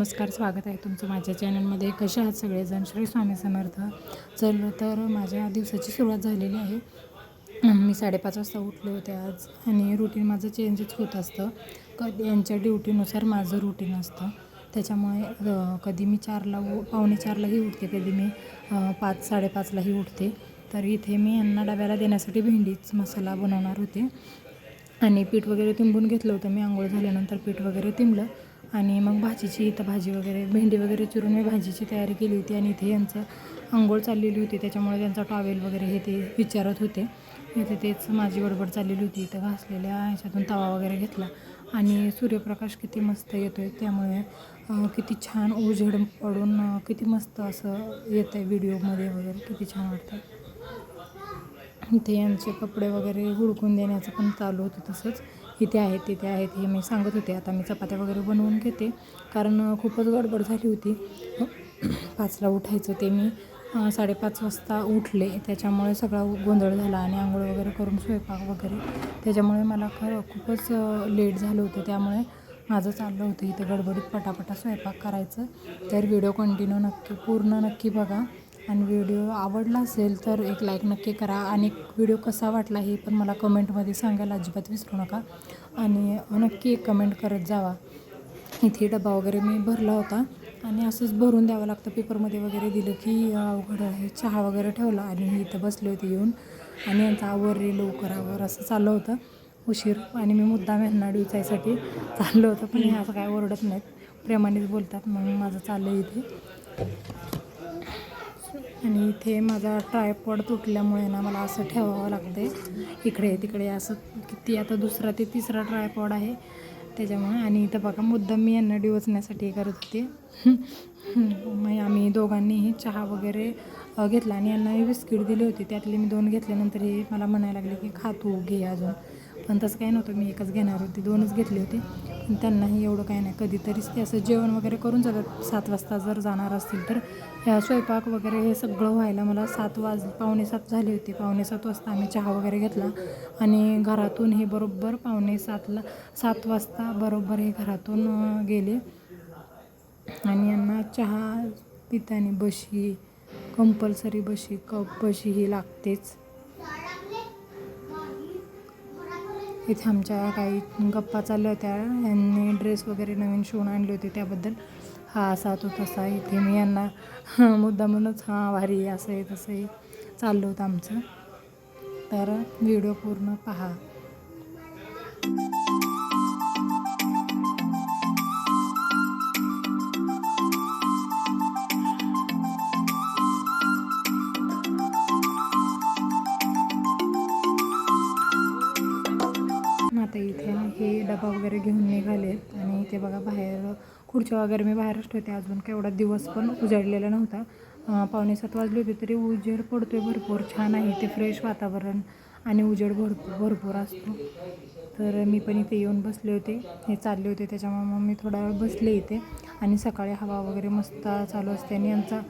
नमस्कार स्वागत आहे तुमचं माझ्या चॅनलमध्ये. कसे आहात सगळेजण? श्री स्वामी समर्थ. चल तर माझ्या दिवसाची सुरुवात झालेली आहे. मी साडेपाच वाजता उठले होते आज आणि रुटीन माझं चेंजच होत असतं. कधी यांच्या ड्युटीनुसार माझं रुटीन असतं. त्याच्यामुळे कधी मी चारला उ पावणे चारलाही उठते कधी मी पाच साडेपाचलाही उठते. तर इथे मी यांना डब्याला देण्यासाठी भेंडीच मसाला बनवणार होते. आणि पीठ वगैरे तिंबून घेतलं होतं. मी आंघोळ झाल्यानंतर पीठ वगैरे तिंबलं. आणि मग भाजीची इथं भाजी वगैरे भेंडी वगैरे चिरून मी भाजीची तयारी केली होती आणि इथे यांचं आंघोळ चाललेली होती. त्याच्यामुळे त्यांचा टॉवेल वगैरे हे ते विचारत होते. इथे तेच माझी गडबड चाललेली होती. इथं घासलेल्या ह्याच्यातून तवा वगैरे घेतला आणि सूर्यप्रकाश किती मस्त येतो आहे त्यामुळे किती छान उजेड पडून किती मस्त असं येतं आहे व्हिडिओमध्ये वगैरे. किती छान वाटतं इथे यांचे कपडे वगैरे हुडकून देण्याचं पण चालू होतं तसंच. इथे आहेत तिथे आहेत हे मी सांगत होते. आता मी चपात्या वगैरे बनवून घेते. कारण खूपच गडबड झाली होती. पाचला उठायचं ते मी. साडेपाच वाजता उठले. त्याच्यामुळे सगळा गोंधळ झाला आणि आंघोळ वगैरे करून स्वयंपाक वगैरे. त्याच्यामुळे मला खरं खूपच लेट झालं होतं. त्यामुळे माझं चाललं होतं इथे गडबडीत पटापटा स्वयंपाक करायचं. तर व्हिडिओ कंटिन्यू नक्की पूर्ण नक्की बघा. आणि व्हिडिओ आवडला असेल तर एक लाईक नक्की करा. आणि व्हिडिओ कसा वाटला हे पण मला कमेंटमध्ये सांगायला अजिबात विसरू नका. आणि नक्की एक कमेंट करत जावा. इथे डबा वगैरे मी भरला होता. आणि असंच भरून द्यावं लागतं. पेपरमध्ये वगैरे दिलं की अवघड आहे. चहा वगैरे ठेवला. आणि मी इथं बसले होते येऊन. आणि यांचा आवर रे लवकर आवर असं चाललं होतं. उशीर. आणि मी मुद्दाम यांना डिचायसाठी चाललं होतं. पण हे असं काय ओरडत नाहीत. प्रेमानेच बोलतात. म्हणून माझं चाललं इथे. आणि इथे माझा ट्रायपॉड तुटल्यामुळे ना मला असं ठेवावं लागते इकडे तिकडे असं किती आता दुसरा ते तिसरा ट्रायपॉड आहे. त्याच्यामुळे आणि इथं बघा मुद्दाम मी यांना डिवचण्यासाठी करत होते. मग आम्ही दोघांनीही चहा वगैरे घेतला आणि यांना बिस्किट दिली होती. त्यातले मी दोन घेतल्यानंतर हे मला म्हणायला लागले की खा तू घे अजून. पण तसं काही नव्हतं. मी एकच घेणार होती. दोनच घेतली होती. पण त्यांनाही एवढं काही नाही. कधीतरीच ते असं जेवण वगैरे करून जातात. सात वाजता जर जाणार असतील तर. ह्या स्वयंपाक वगैरे हे सगळं व्हायला मला सात वाज पावणे सात झाले होते. पावणे सात वाजता आम्ही चहा वगैरे घेतला. आणि घरातून हे बरोबर पावणे सातला सात वाजता बरोबर हे घरातून गेले. आणि यांना चहा पिताने बशी कंपल्सरी बशी कप बशी ही लागतेच. इथे आमच्या काही गप्पा चालल्या होत्या. यांनी ड्रेस वगैरे नवीन शिवून आणले होते त्याबद्दल. हा असा तो तसा इथे मी यांना मुद्दामूनच हां भारी असं आहे तसं आहे चाललं होतं आमचं. तर व्हिडिओ पूर्ण पहा. बघा बाहेर खुर्च्या वगैरे मी बाहेरच ठेवते. अजून काय एवढा दिवस पण उजाडलेला नव्हता. पावणे सात वाजले होते तरी उजेड पडतोय भरपूर छान आहे ते फ्रेश वातावरण आणि उजेड भरपूर भरपूर असतो. तर मी पण इथे येऊन बसले होते. हे चालले होते त्याच्यामुळे मग मी थोडा वेळ बसले इथे. आणि सकाळी हवा वगैरे मस्त चालू असते आणि यांचा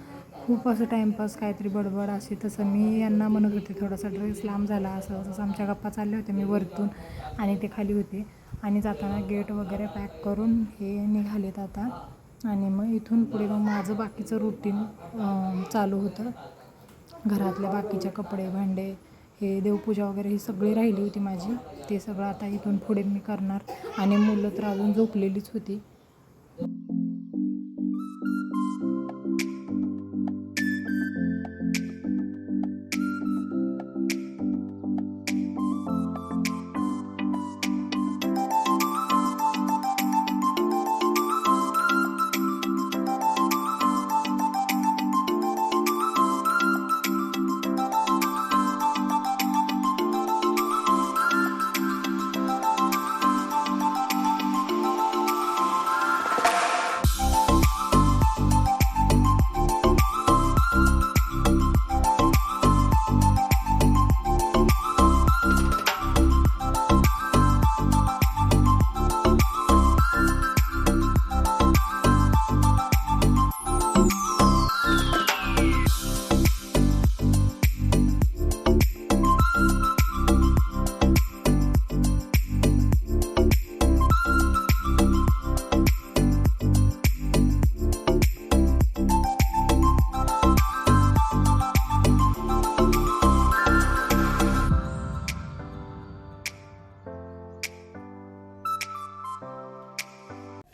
खूप असं टाईमपास काहीतरी बडबड असे तसं मी यांना म्हणत होते थोडासा ड्रेस लांब झाला असं तसं आमच्या गप्पा चालले होते मी वरतून आणि ते खाली होते. आणि जाताना गेट वगैरे पॅक करून हे निघालेत आता. आणि मग इथून पुढे मग माझं बाकीचं रुटीन चालू होतं. घरातल्या बाकीच्या कपडे भांडे हे देवपूजा वगैरे ही सगळी राहिली होती माझी. ते सगळं आता इथून पुढे मी करणार. आणि मुलं तर अजून झोपलेलीच होती.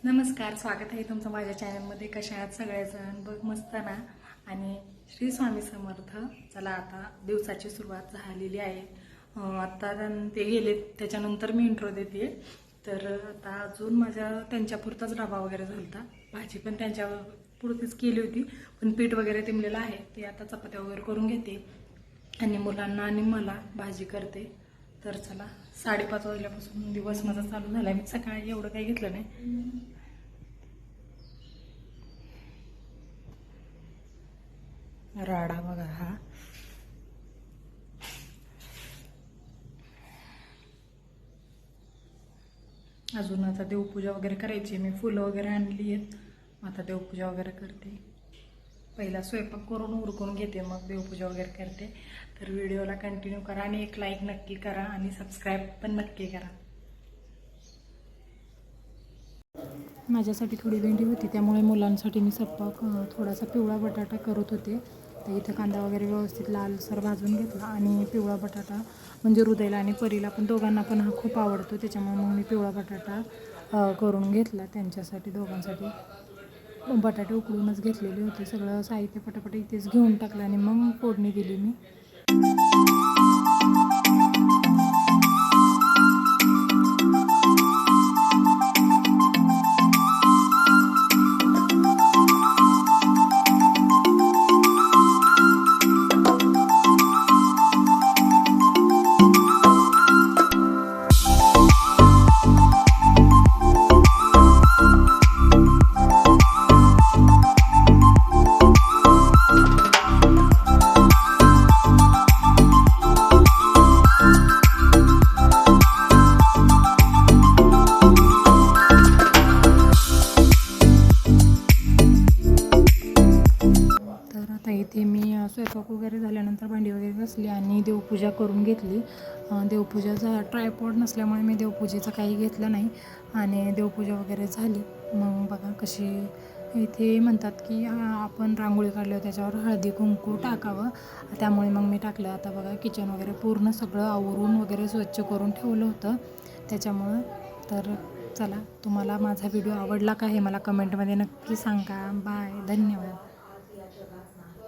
नमस्कार स्वागत आहे तुमचं माझ्या चॅनलमध्ये कशा आहात सगळेजण? बघ मस्त ना? आणि श्री स्वामी समर्थ चला आता दिवसाची सुरुवात झालेली आहे. आत्ता त्यां- ते गेले त्याच्यानंतर मी इंट्रो देते. तर आता अजून माझ्या त्यांच्यापुरताच डबा वगैरे झाला होता भाजी पण त्यांच्या पुरतीच केली होती पण पीठ वगैरे तिमलेलं आहे. ते आता चपात्या वगैरे करून घेते. आणि मुलांना आणि मला भाजी करते. तर चला साडेपाच वाजल्यापासून दिवस माझा चालू झाला मी सकाळी एवढं काही घेतलं नाही. राडा बघा हा. अजून आता देवपूजा वगैरे करायची. मी फुलं वगैरे आणली आहेत. आता देवपूजा वगैरे करते. पहिला स्वयंपाक करून उरकून घेते मग देवपूजा वगैरे करते. तर व्हिडिओला कंटिन्यू करा आणि एक लाईक नक्की करा आणि सबस्क्राईब पण नक्की करा. माझ्यासाठी थोडी भेंडी होती त्यामुळे मुलांसाठी मी सप्पा थोडासा पिवळा बटाटा करत होते. तर इथं कांदा वगैरे व्यवस्थित लालसर भाजून घेतला आणि पिवळा बटाटा म्हणजे हृदयला आणि परीला पण दोघांना पण हा खूप आवडतो त्याच्यामुळे मग मी पिवळा बटाटा करून घेतला त्यांच्यासाठी दोघांसाठी. बटाटे उकडूनच घेतलेले होते सगळं साहित्य पटापट इथेच घेऊन टाकलं आणि मग फोडणी दिली मी. तर स्वयंपाक वगैरे झाल्यानंतर भांडी वगैरे घासली आणि देवपूजा करून घेतली. देवपूजा देवपूजाचा ट्रायपॉड नसल्यामुळे मी देवपूजेचं काही घेतलं नाही आणि देवपूजा वगैरे झाली. मग बघा कशी इथे म्हणतात की आपण रांगोळी काढल्यावर त्याच्यावर हळदी कुंकू टाकावं. त्यामुळे मग मी टाकलं. आता बघा किचन वगैरे पूर्ण सगळं आवरून वगैरे स्वच्छ करून ठेवलं होतं. त्याच्यामुळं तर चला तुम्हाला माझा व्हिडिओ आवडला का हे मला कमेंटमध्ये नक्की सांगा. बाय धन्यवाद.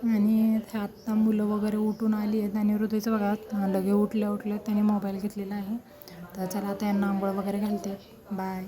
आणि आत्ता मुलं वगैरे उठून आली आहेत आणि हृदयचं बघा लगे उठल्या उठल्या त्याने मोबाईल घेतलेला आहे. तर चला त्यांना आंघोळ वगैरे घालते. बाय